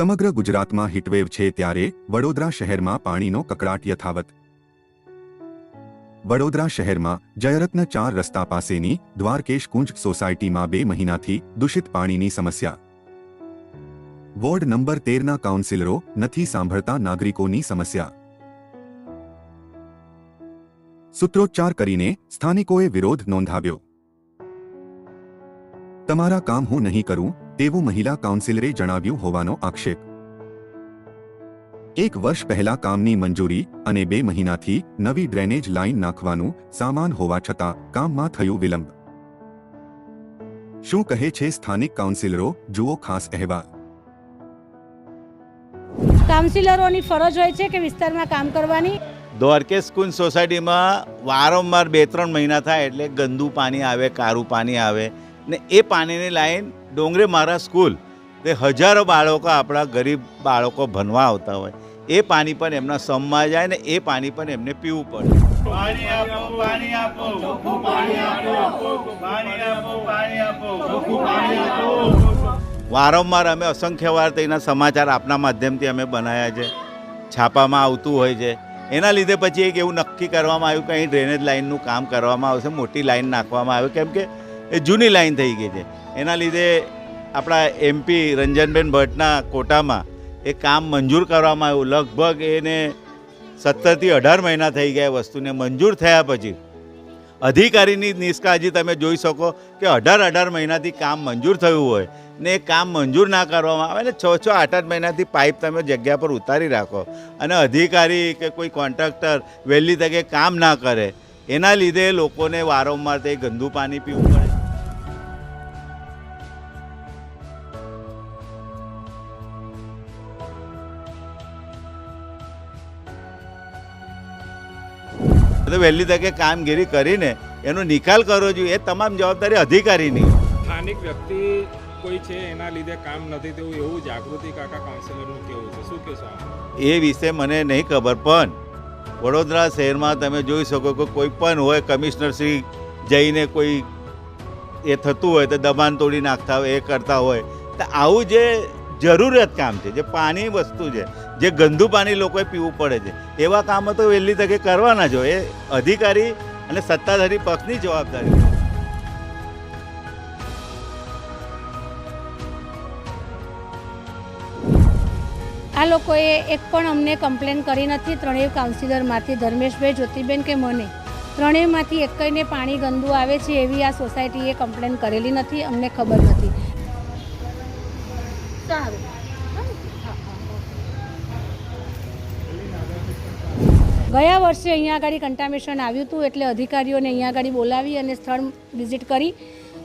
સમગ્ર ગુજરાતમાં હીટવેવ છે ત્યારે વડોદરા શહેરમાં પાણીનો કકડાટ યથાવત. વડોદરા શહેરમાં જયરત્ન ચાર રસ્તા પાસેની દ્વારકેશ કુંજ સોસાયટીમાં બે મહિનાથી દૂષિત પાણીની સમસ્યા. વોર્ડ નંબર તેરના કાઉન્સિલરો નથી સાંભળતા નાગરિકોની સમસ્યા. સૂત્રોચ્ચાર કરીને સ્થાનિકોએ વિરોધ નોંધાવ્યો. તમારા કામ હું નહીં કરું તેવું મહિલા કાઉન્સિલરે જણાવ્યું હોવાનો આક્ષેપ. એક વર્ષ પહેલા કામની મંજૂરી અને બે મહિનાથી નવી ડ્રેનેજ લાઇન નાખવાનું સામાન હોવા છતાં કામમાં થયું વિલંબ. શું કહે છે સ્થાનિક કાઉન્સિલરો? જુઓ ખાસ અહેવાલ. કાઉન્સિલરોની ફરજ હોય છે કે વિસ્તારમાં કામ કરવાની. દ્વારકેશ કુંજ સોસાયટીમાં વારંવાર બે ત્રણ મહિના થાય એટલે ગંદુ પાણી આવે કારું પાણી આવે ને એ પાણીની લાઈન ડોંગરે મારા સ્કૂલ તે હજારો બાળકો આપણા ગરીબ બાળકો ભણવા આવતા હોય. એ પાણી પણ એમના સમમાં જાય ને એ પાણી પણ એમને પીવું પડે. પાણી આપો પાણી આપો પાણી આપો પાણી આપો પાણી આપો પાણી આપો. વારંવાર અમે અસંખ્ય વાર તેના સમાચાર આપના માધ્યમથી અમે બનાવ્યા છે. છાપામાં આવતું હોય છે. એના લીધે પછી એક એવું નક્કી કરવામાં આવ્યું કે અહીં ડ્રેનેજ લાઇનનું કામ કરવામાં આવશે મોટી લાઇન નાખવામાં આવે. કેમ કે એ જૂની લાઇન થઈ ગઈ છે. એના લીધે આપણા એમપી રંજનબેન ભટ્ટના કોટામાં એ કામ મંજૂર કરવામાં આવ્યું. લગભગ એને સત્તરથી અઢાર મહિના થઈ ગયા વસ્તુને મંજૂર થયા પછી. અધિકારીની નિષ્કાળજી તમે જોઈ શકો કે અઢાર અઢાર મહિનાથી કામ મંજૂર થયું હોય ને એ કામ મંજૂર ના કરવામાં આવે ને છ છ આઠ આઠ મહિનાથી પાઇપ તમે જગ્યા પર ઉતારી રાખો અને અધિકારી કે કોઈ કોન્ટ્રાક્ટર વહેલી તકે કામ ના કરે. એના લીધે લોકોને વારંવાર તે ગંદુ પાણી પીવું તો વહેલી તકે કામગીરી કરીને એનો નિકાલ કરવો જોઈએ એ તમામ જવાબદારી અધિકારીની. સ્થાનિક વ્યક્તિ કોઈ છે એના લીધે કામ નથી થયું એવું જાગૃતિ કાકા કાઉન્સિલરનું કેવું છે. શું કહેશો એ વિશે મને નહીં ખબર પણ વડોદરા શહેરમાં તમે જોઈ શકો કે કોઈ પણ હોય કમિશનર શ્રી જઈને કોઈ એ થતું હોય તો દબાણ તોડી નાખતા હોય એ કરતા હોય. તો આવું જે જરૂરિયાત કામ છે જે પાણી વસ્તુ છે જે ગંદુ પાણી લોકોએ પીવું પડે છે. એવા કામો તો વહેલી તકે કરવાના જો એ અધિકારી અને સત્તાધારી પક્ષની જવાબદારી આ લોકોએ એક પણ અમને કમ્પ્લેન કરી નથી. ત્રણેય કાઉન્સિલરમાંથી ધર્મેશભાઈ, જ્યોતિબેન કે મને. ત્રણેયમાંથી એકઈને પાણી ગંદુ આવે છે એવી આ સોસાયટીએ કમ્પ્લેન કરેલી નથી. અમને ખબર નથી. સારું. ગયા વર્ષે અહીંયા આગળ કન્ટામેશન આવ્યું હતું એટલે અધિકારીઓને અહીંયા આગળ બોલાવી અને સ્થળ વિઝિટ કરી.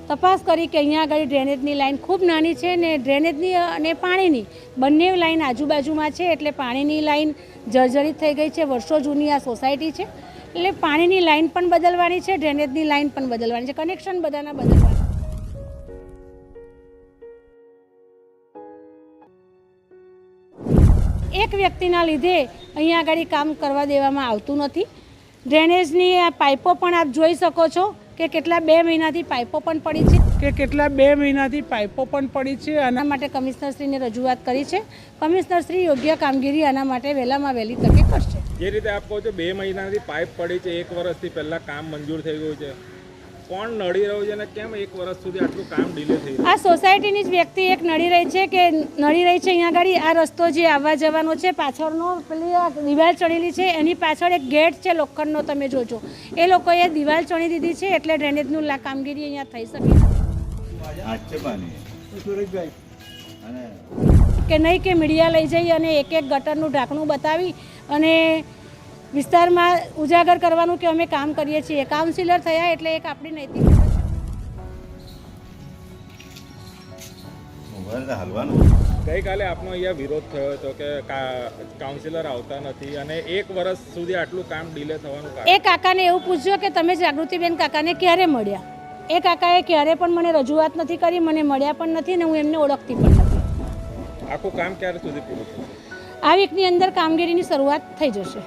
તપાસ કરી કે અહીંયા આગળ ડ્રેનેજની લાઈન ખૂબ નાની છે ને ડ્રેનેજની અને પાણીની બંને લાઈન આજુબાજુમાં છે એટલે પાણીની લાઇન જર્જરિત થઈ ગઈ છે. વર્ષો જૂની આ સોસાયટી છે. એટલે પાણીની લાઈન પણ બદલવાની છે ડ્રેનેજની લાઇન પણ બદલવાની છે. કનેક્શન બધાના બદલવાના એક વ્યક્તિના લીધે અહીંયા આગળ કામ કરવા દેવામાં આવતું નથી. ડ્રેનેજની આ પાઇપો પણ આપ જોઈ શકો છો કે કેટલા બે મહિનાથી પાઇપો પણ પડી છે. કે કેટલા બે મહિનાથી પાઇપો પણ પડી છે આના માટે કમિશનરશ્રીને રજૂઆત કરી છે. કમિશનરશ્રી યોગ્ય કામગીરી આના માટે વહેલામાં વહેલી તકે કરશે. જે રીતે આપ કહો છો બે મહિનાથી પાઇપ પડી છે એક વર્ષથી પહેલાં કામ મંજૂર થઈ ગયું છે. કોણ નડી રહ્યું છે અને કેમ એક વર્ષ સુધી આટલું કામ ડીલે થઈ રહ્યું? આ સોસાયટીની જ વ્યક્તિ એક નડી રહી છે કે નડી રહી છે અહીંયા આગળ. આ રસ્તો જે આવવા જવાનો છે પાછળનો પેલી આ દિવાલ ચણેલી છે એની પાછળ એક ગેટ છે લોખંડનો તમે જોજો. એ લોકોએ દિવાલ ચણી દીધી છે એટલે ડ્રેનેજનું કામગીરી અહીંયા થઈ શકે છે. અને કે નહીં કે મીડિયા લઈ જઈ અને એક એક ગટરનું ઢાંકણું બતાવી અને વિસ્તારમાં ઉજાગર કરવાનું કે અમે કામ કરીએ છીએ. કાઉન્સિલર થયા એટલે એક આપણી નૈતિક ગઈકાલે આપનો અહીંયા વિરોધ થયો હતો કે કાઉન્સિલર આવતા નથી અને એક વર્ષ સુધી આટલું કામ ડીલે થવાનું એ કાકાને એવું પૂછ્યો કે તમે જાગૃતિબેન કાકાને ક્યારે મળ્યા? એ કાકાએ ક્યારે પણ મને રજૂઆત નથી કરી મને મળ્યા પણ નથી ને હું એમને ઓળખતી પણ નથી. આખું કામ ક્યારે સુધી પૂરું થશે? આ વીકની અંદર કામગીરીની શરૂઆત થઈ જશે.